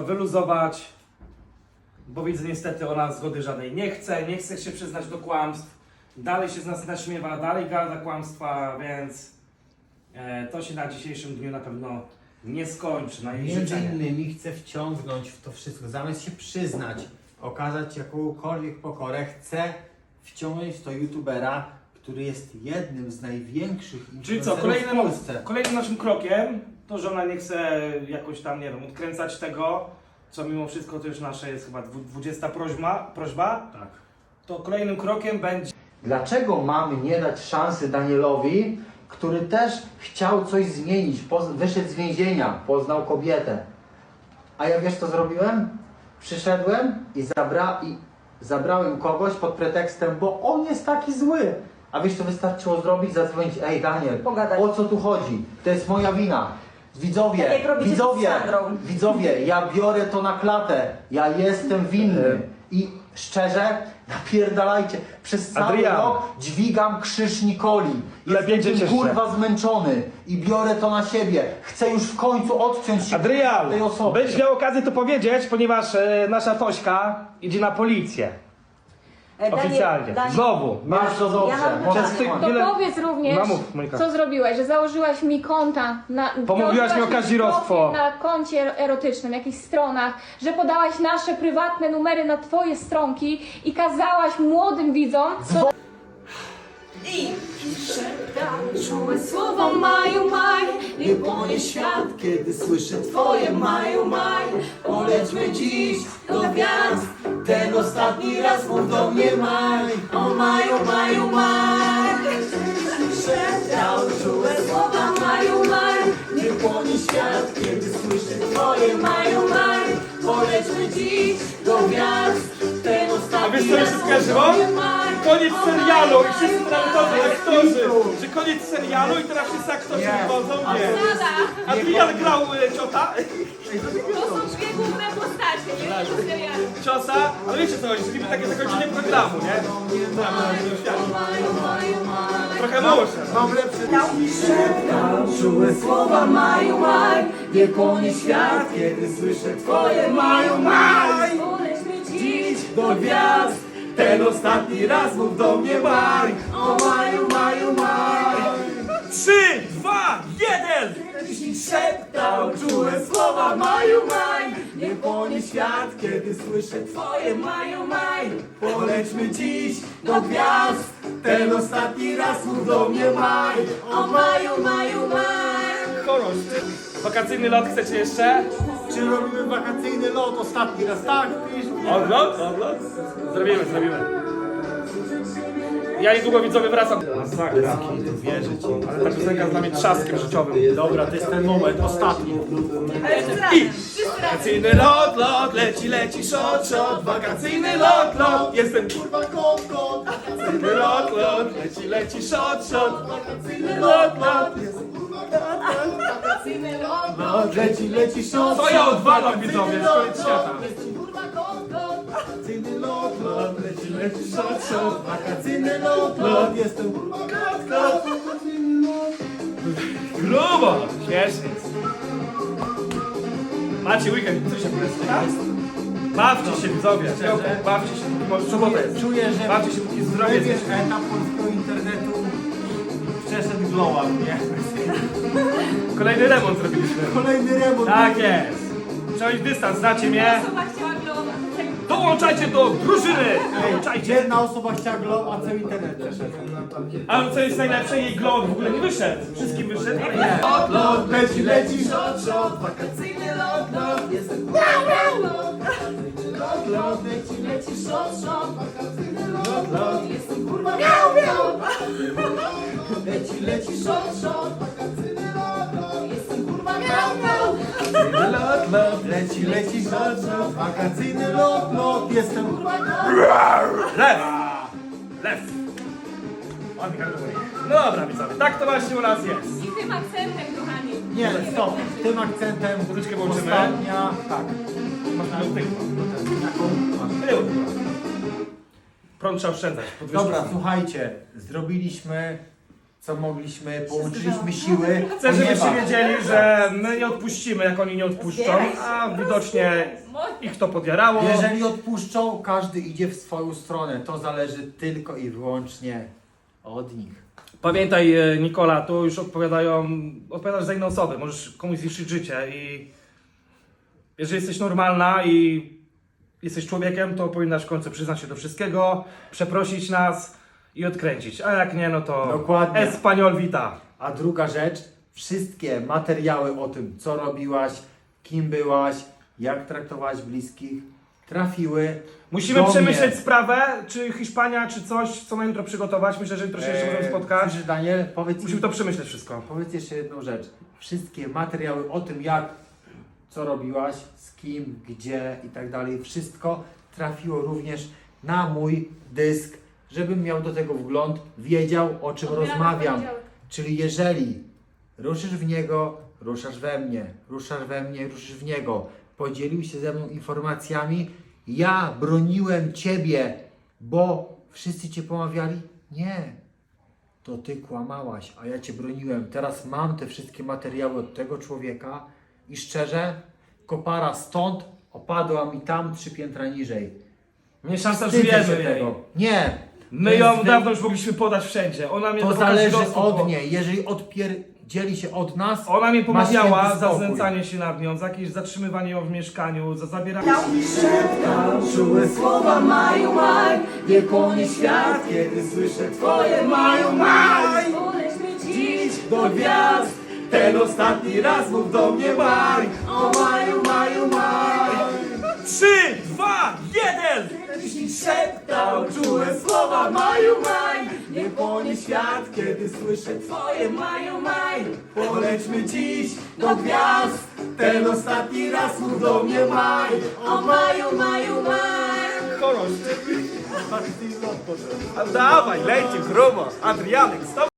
wyluzować, bo widzę niestety ona zgody żadnej nie chce, nie chce się przyznać do kłamstw, dalej się z nas naśmiewa, dalej gada kłamstwa, więc e, to się na dzisiejszym dniu na pewno nie skończy, na jej Między życzenie. innymi chcę wciągnąć w to wszystko, zamiast się przyznać, okazać jakąkolwiek pokorę, chcę wciągnąć to youtubera, który jest jednym z największych Czyli co, influencerów w kolejnym, Polsce. kolejnym naszym krokiem, to że ona nie chce jakoś tam, nie wiem, odkręcać tego, co mimo wszystko to już nasza jest chyba dwu- 20 prośba, prośba, Tak. to kolejnym krokiem będzie Dlaczego mamy nie dać szansy Danielowi, który też chciał coś zmienić, poz- wyszedł z więzienia, poznał kobietę. A ja wiesz co zrobiłem? Przyszedłem i, zabra i zabrałem kogoś pod pretekstem, bo on jest taki zły. A wiesz co wystarczyło zrobić? Zadzwonić, ej Daniel, Pogadać. o co tu chodzi? To jest moja wina. Widzowie, Tak jak robicie widzowie, z Sandrą. widzowie, ja biorę to na klatę. Ja jestem winny. I szczerze, napierdalajcie. Przez cały Adrian. rok dźwigam krzyż Nikoli. Lepiej Jestem cię tym cieszę. kurwa zmęczony i biorę to na siebie. Chcę już w końcu odciąć się Adrian, od tej osoby. będziesz miał okazję to powiedzieć, ponieważ e, nasza Tośka idzie na policję. E, Oficjalnie. Znowu. Masz to dobrze. Ja mam Możesz Przez tych-. To Wiele- powiedz również, No mów, Monika. co zrobiłaś, że założyłaś mi konta na. Pomówiłaś założyłaś mi o kazirodztwo. profil Na koncie erotycznym, jakichś stronach, że podałaś nasze prywatne numery na twoje stronki i kazałaś młodym widzom, co I Czułe słowa maju maj Nie płonie świat, kiedy słyszę twoje maju maj Polećmy dziś do gwiazd ostatni raz mów do mnie maj O maju, maju, maj. Szeptał czułe słowa maju maj. Nie płonie świat, kiedy słyszę twoje maju maj. Polećmy dziś do gwiazd Ten ostatni A wiesz co mi się raz mów skojarzyło? do mnie maj Koniec O serialu i maju, wszyscy maju, narodowi maj. aktorzy, że koniec serialu i teraz wszyscy aktorzy wychodzą, nie. Nada. Adrian grał e, ciota, ciosa, ale wiecie co, jeżeli takie zakończenie programu, nie? Trochę muszę. Czułe słowa maju maj Nie płonie świat, kiedy słyszę twoje maju maj dziś do gwiazd Ten ostatni raz mów do mnie maj O maju, maju, maj Trzy, dwa, jeden! Szeptał czułe słowa maju maj Nie płonie świat, kiedy słyszę twoje maju maj Polećmy dziś do gwiazd Ten ostatni raz mów do mnie maj O maju, maju, maj Chorosz. Wakacyjny lot chcecie jeszcze? Czy robimy wakacyjny lot ostatni raz? Tak, pisz. Odlot? Odlot? Zrobimy, zrobimy. Ja niedługo widzowie wracam. Masakra. Wierzę ci. Ale ta piosenka dla mnie trzaskiem życiowym. Dobra, to jest ten moment, ostatni. I wakacyjny lot, lot, leci, leci, shot, shot, wakacyjny lot, lot, jestem kurwa kot, kot, wakacyjny lot, lot, leci, leci, shot, shot, wakacyjny lot, lot, jestem kurwa kot, kot, wakacyjny lot, lot, Leci, leci szok. Co ja odwalam widzowie, z koniec świata. Wakacyjny lot, lot, leci, leci shot, shot. Wakacyjny lot, lot, jestem kurwa kot, kot. Grubo! Śmiesznie. Macie weekend, co się? Bawcie się widzowie, bawcie się, póki może sobota jest. Czuję, że Bawcie się, póki zdrowie jest. etap polskiego internetu przeszedł glow up, nie? Kolejny remont zrobiliśmy. Kolejny remont. Tak jest. Przejdź dystans, znacie mnie. Osoba chciała glona. Dołączajcie do drużyny! Dołączajcie! Jedna osoba chciała glow, a cały internet przeszedł. Ale co jest najlepsze, jej glow w ogóle nie wyszedł. Wszystkim wyszedł, ale nie. Lot, lot, leci, leci Shot, shot, wakacyjny lot, lot Jestem wow, lot Lot, lot, leci, leci, shot, shot Wakacyjny lot, lot Jestem kurwa miau, miau Leci, leci, shot, shot Wakacyjny Lot, leci, leci, lot, lot. Wakacyjny lot, lot, jestem Lew! Lew! Gardłowanie. No dobra widzowie, tak to właśnie u nas jest. I tym akcentem, kochani. Nie, stop. Tym akcentem Muzyczkę włączymy. ostatnia, tak. Tył. Prąd trzeba oszczędzać. podwyżki. Dobra, słuchajcie, zrobiliśmy co mogliśmy, połączyliśmy siły. Chcę, żebyście ponieważ- wiedzieli, że my nie odpuścimy, jak oni nie odpuszczą, a widocznie ich to podjarało. Jeżeli odpuszczą, każdy idzie w swoją stronę. To zależy tylko i wyłącznie od nich. Pamiętaj, e, Nikola, tu już odpowiadają, odpowiadasz za inne osoby, możesz komuś zniszczyć życie i jeżeli jesteś normalna i jesteś człowiekiem, to powinnaś w końcu przyznać się do wszystkiego, przeprosić nas i odkręcić, a jak nie, no to Dokładnie. Espanyol vita. A druga rzecz, wszystkie materiały o tym, co robiłaś, kim byłaś, jak traktowałaś bliskich, trafiły. Musimy do przemyśleć mnie. sprawę, czy Hiszpania, czy coś, co na jutro przygotować. Myślę, że jutro się jeszcze możemy Eee, spotkać. Słyszysz, Daniel, powiedz, Musimy to przemyśleć wszystko. powiedz jeszcze jedną rzecz. Wszystkie materiały o tym, jak, co robiłaś, z kim, gdzie i tak dalej, wszystko trafiło również na mój dysk, żebym miał do tego wgląd, wiedział o czym rozmawiam. Czyli jeżeli ruszysz w niego, ruszasz we mnie, ruszasz we mnie, ruszysz w niego, podzielił się ze mną informacjami, ja broniłem Ciebie, bo wszyscy Cię pomawiali? Nie. To Ty kłamałaś, a ja Cię broniłem. Teraz mam te wszystkie materiały od tego człowieka i szczerze, kopara stąd opadła mi tam trzy piętra niżej. Nie szansa, jej. tego. Nie. My To ją jest wy- dawno już mogliśmy podać wszędzie. Ona mnie To zależy spoko- od niej. Jeżeli odpierdzieli się od nas, Ona mnie ma pomawiała święty za spokój. znęcanie się nad nią, za jakieś zatrzymywanie ją w mieszkaniu, za zabieranie... Czułe słowa maju maj Nie płonie świat, kiedy słyszę twoje maju maj Dziś do gwiazd Ten ostatni raz mów do mnie maj O maju, maju, maj Trzy, dwa, jeden! Szeptał czułe słowa maju maj. Nie płonie świat, kiedy słyszę twoje maju maj. Polećmy dziś do gwiazd. Ten ostatni raz mów do mnie maj. O maju, maju, maj. A dawaj, leci grubo! Adrianek, stop!